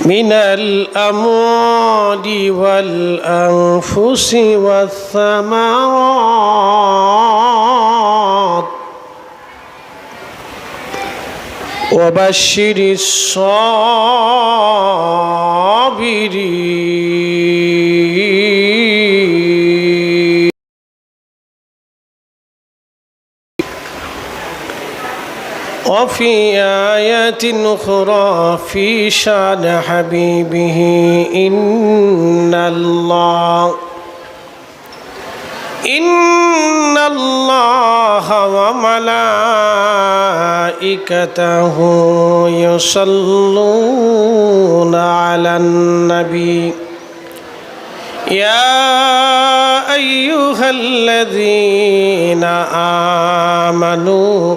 من الأموال والأنفس والثمرات. وبشر الصابرين. وفي آية أخرى في شأن حبيبه إن الله إن الله وملائكته يصلون على النبي. يا أيها الذين آمنوا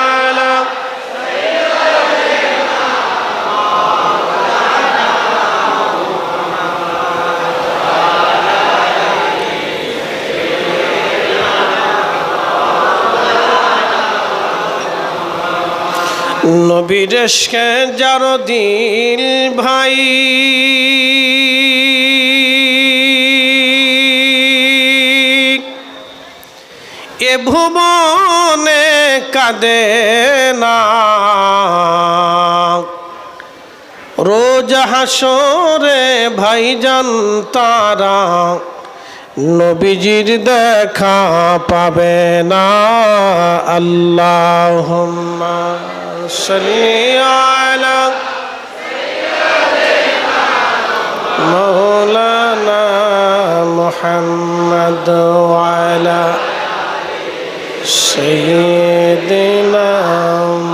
নবীর এসকে যার দিল ভাই। এ ভুবনে কাঁদে না। রোজ হাসরে ভাইজান তারা নবীজির দেখা পাবে না। আল্লাহ মৌলানা মোহাম্মদ ওয়ালা সৈয়দিনা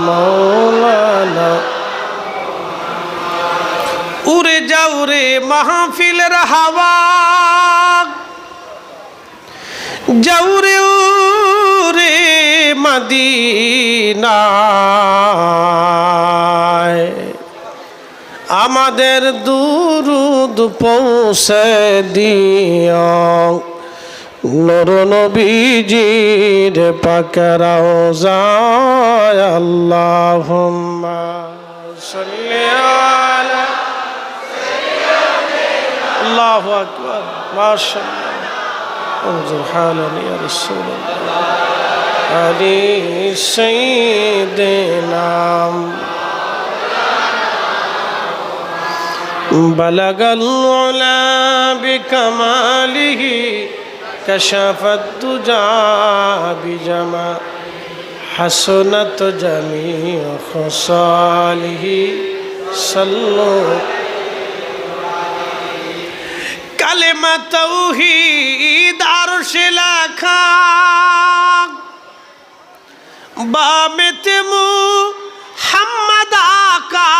মৌলানা উড়ে যাও রে মাহফিলের হাওয়া। যাউরে রে মদিনায় আমাদের দুরুদ পৌঁছে দিও নর নবীজির পাকরাও যায় আল্লাহুম্মা সাল্লি আলা আল্লাহু আকবার মাশাআল্লাহ انظر حالا يا رسول الله علي سيدنا بلغ العلا بكماله كشف الدجى بجمال حسنت جميع خصاله صلوا কালেমা তৌহিদ আরশে লেখা বামেতে মু আকা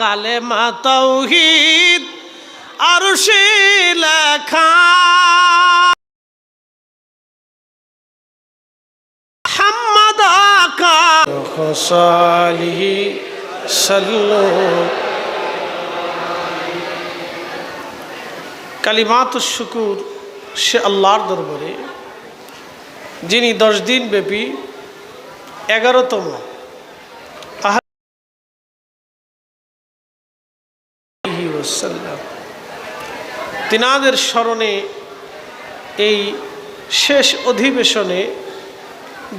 কালেমা তৌহিদ লেখা। আকা। খসালিহি সাল্লু কালিমাত শুকুর সে আল্লাহর দরবারে, যিনি দশ দিন ব্যাপী এগারোতম। তিনাদের স্মরণে এই শেষ অধিবেশনে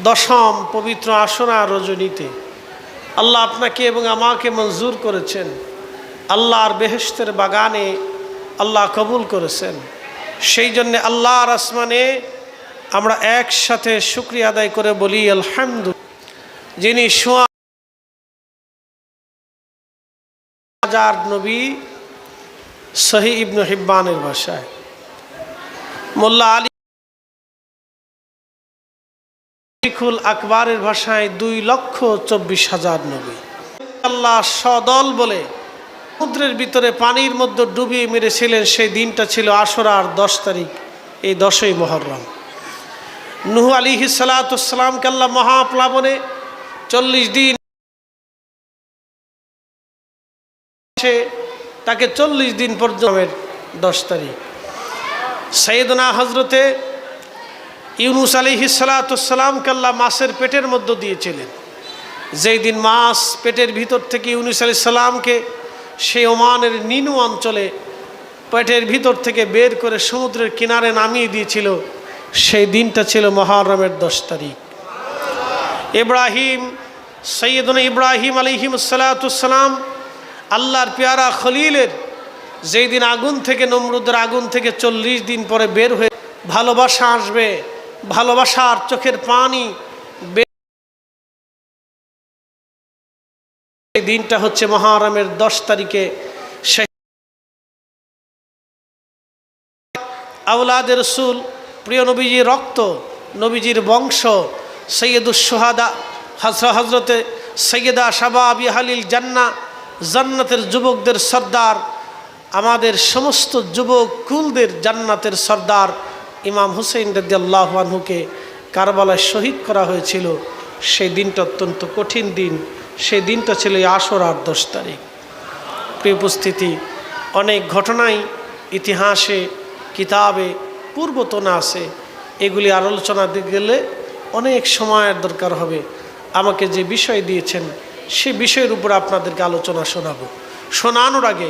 দশম পবিত্র আসনা রজনীতে আল্লাহ আপনাকে এবং আমাকে মঞ্জুর করেছেন। আল্লাহর বেহেস্তের বাগানে আল্লাহ কবুল করেছেন। সেই জন্যে আল্লাহর আসমানে আমরা একসাথে শুক্রিয়া আদায় করে বলি আলহামদু যিনি সোয়া হাজার নবী সহি ইবনু হিব্বানের ভাষায় মোল্লা আলী শিখুল আকবরের ভাষায় দুই লক্ষ চব্বিশ হাজার নবী। আল্লাহ সদল বলে সমুদ্রের ভিতরে পানির মধ্যে ডুবিয়ে মেরেছিলেন, সেই দিনটা ছিল আশরার দশ তারিখ, এই দশই মহরম। নুহু আলী সালাতামকে আল্লাহ মহাপ্লাবনে চল্লিশ দিন তাকে চল্লিশ দিন পর্যন্ত দশ তারিখ। সৈয়দনা হজরতে ইউনুস আলী সালাতামকে আল্লাহ মাসের পেটের মধ্য দিয়েছিলেন যেই দিন মাস পেটের ভিতর থেকে ইউনুস আলী সাল্লামকে সেই ওমানের নিনু অঞ্চলে পেটের ভিতর থেকে বের করে সমুদ্রের কিনারে নামিয়ে দিয়েছিল, সেই দিনটা ছিল মহারমের দশ তারিখ। ইব্রাহিম সৈয়দন ইব্রাহিম আলিহিম সালাতাম আল্লাহর পেয়ারা খলিলের যেই দিন আগুন থেকে, নমরুদের আগুন থেকে চল্লিশ দিন পরে বের হয়ে ভালোবাসা আসবে, ভালোবাসার চোখের পানি দিনটা হচ্ছে মহারমের দশ তারিখে। আউলাদের রসুল, প্রিয় নবীজির রক্ত, নবীজির বংশ সৈয়দুস সোহাদা হজর হজরতে সৈয়দা শাবাবি হালিল জান্না, জান্নাতের যুবকদের সর্দার, আমাদের সমস্ত যুবক কুলদের জান্নাতের সর্দার ইমাম হুসেন রদ্দাল্লাহানহুকে কারবালায় শহীদ করা হয়েছিল। সেই দিনটা অত্যন্ত কঠিন দিন। সেই দিনটা ছিল এই আশরার দশ তারিখ। উপস্থিতি, অনেক ঘটনাই ইতিহাসে, কিতাবে, পূর্বতনা আছে। এগুলি আলোচনা দিতে গেলে অনেক সময়ের দরকার হবে। আমাকে যে বিষয় দিয়েছেন, সে বিষয়ের উপর আপনাদেরকে আলোচনা শোনাবো। শোনানোর আগে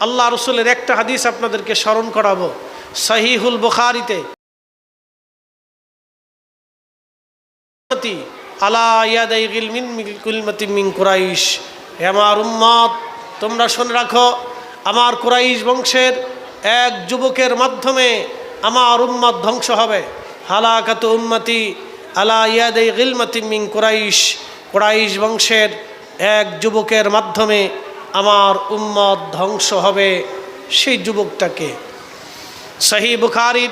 আল্লাহ রসুলের একটা হাদিস আপনাদেরকে স্মরণ করাবো, সাহিহুল বুখারিতে। কুরাইশ। তোমরা শুনে রাখো, আমার কুরাইশ বংশের এক যুবকের মাধ্যমে আমার উম্মত ধ্বংস হবে। হালাকাত উম্মতি আলা ইয়াদে গিলমাতিমিং কুরাইশ কুরাইশ বংশের এক যুবকের মাধ্যমে আমার উম্মত ধ্বংস হবে সেই যুবকটাকে। সহি বুখারির